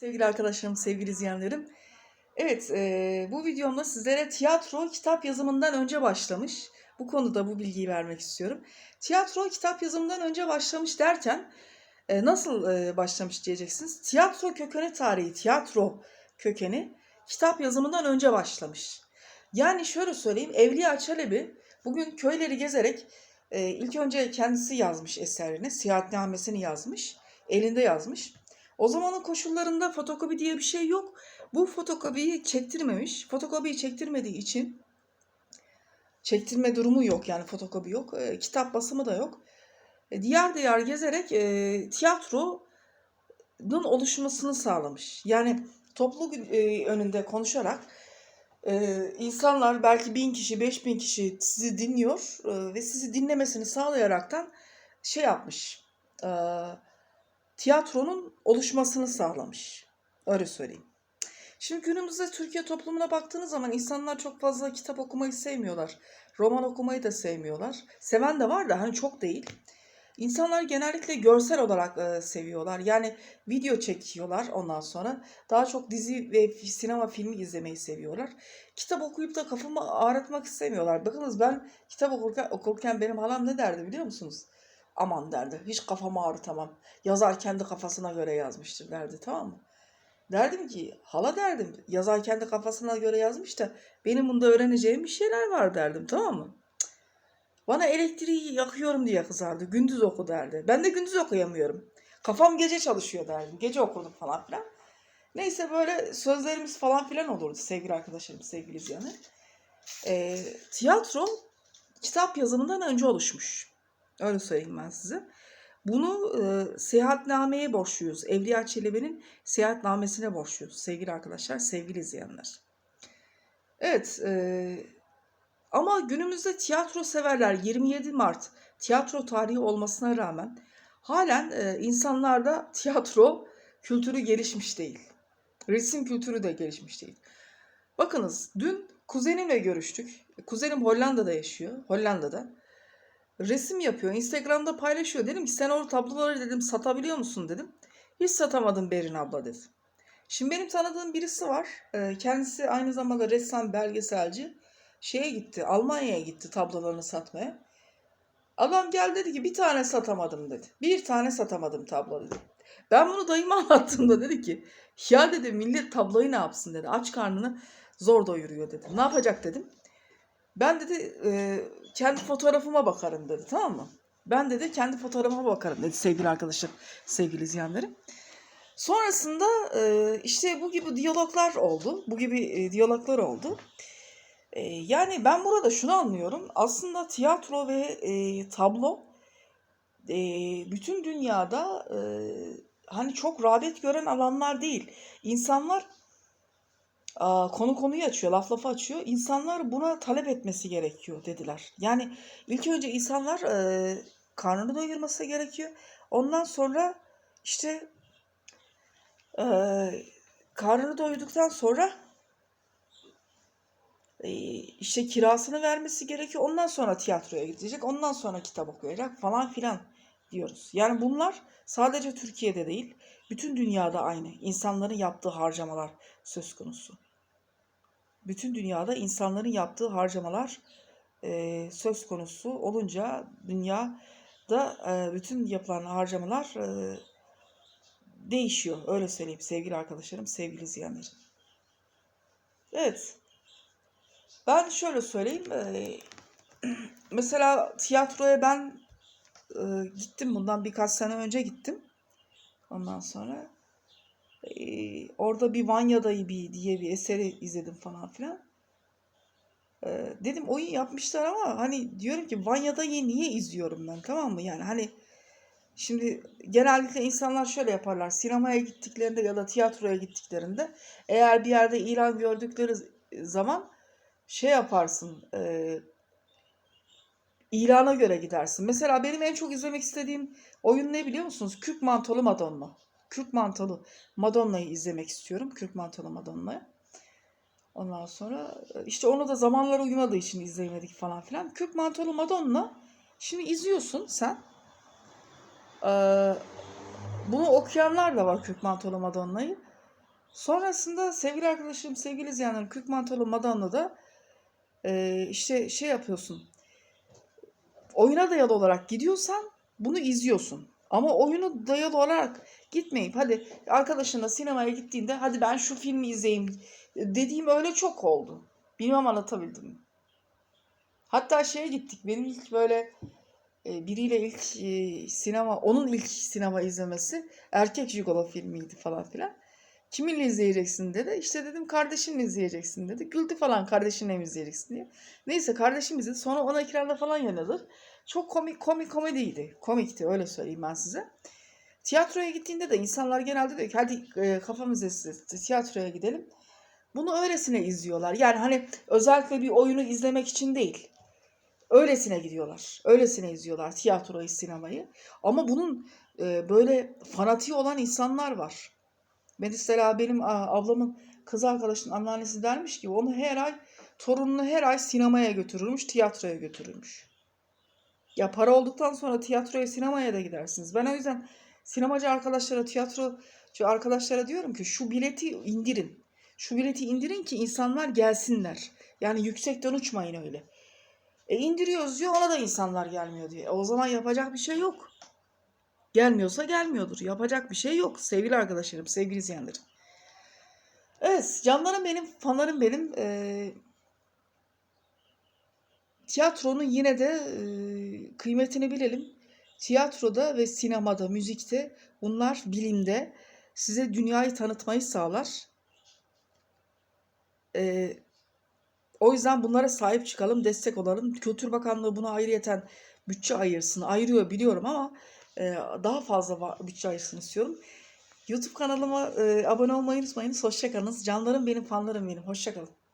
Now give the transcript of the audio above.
Sevgili arkadaşlarım, sevgili izleyenlerim. Evet, eee, bu videomda sizlere tiyatro kitap yazımından önce başlamış. Bu konuda bu bilgiyi vermek istiyorum. Tiyatro kitap yazımından önce başlamış derken e, nasıl e, başlamış diyeceksiniz. Tiyatro kökeni tarihi, tiyatro kökeni kitap yazımından önce başlamış. Yani şöyle söyleyeyim, Evliya Çelebi bugün köyleri gezerek e, ilk önce kendisi yazmış eserini, seyahatnamesini yazmış, elinde yazmış. O zamanın koşullarında fotokopi diye bir şey yok. Bu fotokopiyi çektirmemiş. Fotokopiyi çektirmediği için çektirme durumu yok yani fotokopi yok. E, kitap basımı da yok. E, diyar diyar gezerek e, tiyatronun oluşmasını sağlamış. Yani toplu e, önünde konuşarak e, insanlar belki bin kişi, beş bin kişi sizi dinliyor e, ve sizi dinlemesini sağlayaraktan şey yapmış. E, tiyatronun oluşmasını sağlamış. Öyle söyleyeyim. Şimdi günümüzde Türkiye toplumuna baktığınız zaman insanlar çok fazla kitap okumayı sevmiyorlar. Roman okumayı da sevmiyorlar. Seven de var da hani çok değil. İnsanlar genellikle görsel olarak e, seviyorlar. Yani video çekiyorlar ondan sonra. Daha çok dizi ve sinema filmi izlemeyi seviyorlar. Kitap okuyup da kafamı ağrıtmak istemiyorlar. Bakınız ben kitap okurken, okurken benim halam ne derdi biliyor musunuz? Aman derdi hiç kafamı ağrıtamam. Yazar kendi kafasına göre yazmıştır derdi tamam mı? Derdim ki hala derdim yazar kendi kafasına göre yazmış da benim bunda öğreneceğim bir şeyler var derdim tamam mı? Bana elektriği yakıyorum diye kızardı. Gündüz oku derdi. Ben de gündüz okuyamıyorum. Kafam gece çalışıyor derdim. Gece okurdum falan filan. Neyse böyle sözlerimiz falan filan olurdu sevgili arkadaşlarım, sevgili izleyenler. Ee, tiyatro kitap yazımından önce oluşmuş. Öyle söyleyeyim ben size. Bunu e, seyahatnameye borçluyuz. Evliya Çelebi'nin seyahatnamesine borçluyuz sevgili arkadaşlar, sevgili izleyenler. Evet, e, ama günümüzde tiyatro severler 27 Mart tiyatro tarihi olmasına rağmen halen e, insanlarda tiyatro kültürü gelişmiş değil. Resim kültürü de gelişmiş değil. Bakınız dün kuzenimle görüştük. Kuzenim Hollanda'da yaşıyor. Hollanda'da. Resim yapıyor. Instagram'da paylaşıyor. Dedim ki sen o tabloları dedim satabiliyor musun dedim. Hiç satamadım Berin abla dedi. Şimdi benim tanıdığım birisi var. Ee, Kendisi aynı zamanda ressam, belgeselci. Şeye gitti, Almanya'ya gitti tablolarını satmaya. Adam geldi dedi ki bir tane satamadım dedi. Bir tane satamadım tablo dedi. Ben bunu dayıma anlattığımda dedi ki ya dedi millet tabloyu ne yapsın dedi. Aç karnını zor doyuruyor dedi. Ne yapacak dedim. Ben dedi e, kendi fotoğrafıma bakarım dedi tamam mı? Ben dedi kendi fotoğrafıma bakarım dedi sevgili arkadaşım, sevgili izleyenlerim. Sonrasında e, işte bu gibi diyaloglar oldu. Bu gibi e, diyaloglar oldu. E, yani ben burada şunu anlıyorum. Aslında tiyatro ve e, tablo e, bütün dünyada e, hani çok rağbet gören alanlar değil. İnsanlar konu konuyu açıyor, laf lafı açıyor. İnsanlar buna talep etmesi gerekiyor dediler. Yani ilk önce insanlar e, karnını doyurması gerekiyor. Ondan sonra işte e, karnını doyduktan sonra e, işte kirasını vermesi gerekiyor. Ondan sonra tiyatroya gidecek. Ondan sonra kitap okuyacak falan filan diyoruz. Yani bunlar sadece Türkiye'de değil, bütün dünyada aynı. İnsanların yaptığı harcamalar söz konusu bütün dünyada insanların yaptığı harcamalar e, söz konusu olunca dünyada e, bütün yapılan harcamalar e, değişiyor. Öyle söyleyeyim sevgili arkadaşlarım, sevgili izleyenlerim. Evet. Ben şöyle söyleyeyim. e, mesela tiyatroya ben e, gittim bundan birkaç sene önce gittim. Ondan sonra orada bir Vanya Dayı bir diye bir eseri izledim falan filan. Ee, dedim oyun yapmışlar ama hani diyorum ki Vanya Dayı'yı niye izliyorum ben tamam mı? Yani hani şimdi genellikle insanlar şöyle yaparlar. Sinemaya gittiklerinde ya da tiyatroya gittiklerinde eğer bir yerde ilan gördükleri zaman şey yaparsın e, ilana göre gidersin. Mesela benim en çok izlemek istediğim oyun ne biliyor musunuz? Kürk Mantolu Madonna. Kürk Mantolu Madonna'yı izlemek istiyorum. Kürk Mantolu Madonna'yı. Ondan sonra e, işte onu da zamanlara uymadığı için izleyemedik falan filan. Kürk Mantolu Madonna. Şimdi izliyorsun sen. Ee, bunu okuyanlar da var Kürk Mantolu Madonna'yı. Sonrasında sevgili arkadaşım, sevgili izleyenlerim Kırk Mantolu Madonna'da e, işte şey yapıyorsun. Oyuna dayalı olarak gidiyorsan bunu izliyorsun. Ama oyunu dayalı olarak gitmeyip hadi arkadaşınla sinemaya gittiğinde hadi ben şu filmi izleyeyim dediğim öyle çok oldu. Bilmem anlatabildim? Hatta şeye gittik. Benim ilk böyle e, biriyle ilk e, sinema, onun ilk sinema izlemesi erkek jigolo filmiydi falan filan. Kiminle izleyeceksin dedi. İşte dedim kardeşimle izleyeceksin dedi. Güldü falan kardeşinle mi izleyeceksin diye. Neyse kardeşim izledi. Sonra ona ekranda falan yanadı. Çok komik komik komediydi. Komikti öyle söyleyeyim ben size. Tiyatroya gittiğinde de insanlar genelde diyor ki hadi e, kafamız essin tiyatroya gidelim. Bunu öylesine izliyorlar. Yani hani özellikle bir oyunu izlemek için değil. Öylesine gidiyorlar. Öylesine izliyorlar tiyatroyu, sinemayı. Ama bunun e, böyle fanatiği olan insanlar var. Mesela benim ablamın kız arkadaşının anneannesi dermiş ki onu her ay torununu her ay sinemaya götürürmüş, tiyatroya götürürmüş. Ya para olduktan sonra tiyatroya, sinemaya da gidersiniz. Ben o yüzden sinemacı arkadaşlara, tiyatrocu arkadaşlara diyorum ki şu bileti indirin. Şu bileti indirin ki insanlar gelsinler. Yani yüksekten uçmayın öyle. E indiriyoruz diyor ona da insanlar gelmiyor diyor. E, o zaman yapacak bir şey yok. Gelmiyorsa gelmiyordur. Yapacak bir şey yok sevgili arkadaşlarım, sevgili izleyenlerim. Evet canlarım benim, fanlarım benim. Ee, tiyatronun yine de e, kıymetini bilelim. Tiyatroda ve sinemada, müzikte bunlar bilimde size dünyayı tanıtmayı sağlar. Ee, o yüzden bunlara sahip çıkalım, destek olalım. Kültür Bakanlığı buna ayrıyeten bütçe ayırsın. Ayırıyor biliyorum ama e, daha fazla bütçe ayırsın istiyorum. YouTube kanalıma e, abone olmayı unutmayınız. Hoşçakalınız. Canlarım benim, fanlarım benim. Hoşçakalın.